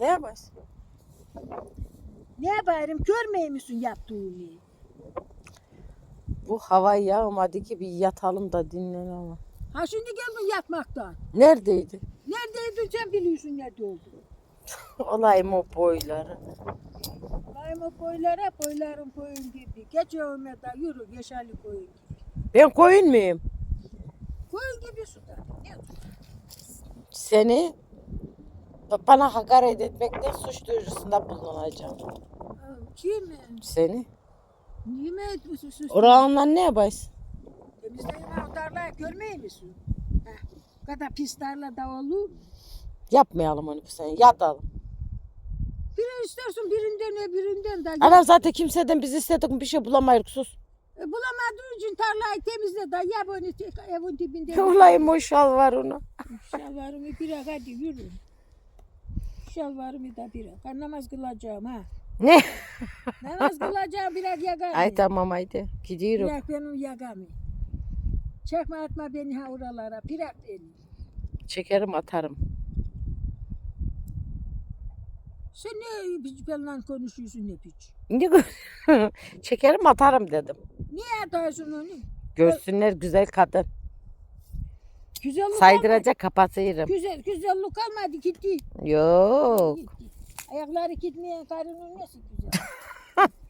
Ne yaparsın? Ne yaparım görmeyeyim misin yaptığımı? Bu hava yağmadı ki bir yatalım da dinlenelim. Ha şimdi geldin yatmaktan. Neredeydi? Neredeydin sen biliyorsun nerede olduğunu. Olayım o boyları. Bayım o boylara boylarım koyun gibi. Geç evime de yürü yeşerli koyun gibi. Ben koyun muyum? Koyun gibi suda. Ne Seni bana hakaret etmekle suç duyurusunda bulunacağım. Kim? Seni. Niye etmişsin? sus? Oranla ne yaparsın? Temizleyin o tarlayı görmeyeyim misin? Bu kadar pis tarla da olur. mu? Yapmayalım onu bu sene. Yatalım. Biri istersin birinden öbüründen de. Anam zaten kimseden biz istedik bir şey bulamayız sus. E, bulamadığın için tarlayı temizle de ya bunu tek evin dibinde. Olayım o şal var onu. Şalvarımı bırak hadi yürü. Şalvarımı da bırak. Ben namaz kılacağım ha. Ne? Namaz kılacağım bırak yagamı. Ay tamam haydi. Gidiyorum. Bırak benim yagamı. Çekme atma beni ha oralara. Bırak beni. Çekerim atarım. Sen ne benimle konuşuyorsun ne piç? Ne Çekerim atarım dedim. Niye atıyorsun onu? Görsünler güzel kadın. Güzel Saydıracak kapatırım. Güzel, güzel güzellik kalmadı gitti. Yok. Gitti. Ayakları gitmeyen karının nasıl güzel?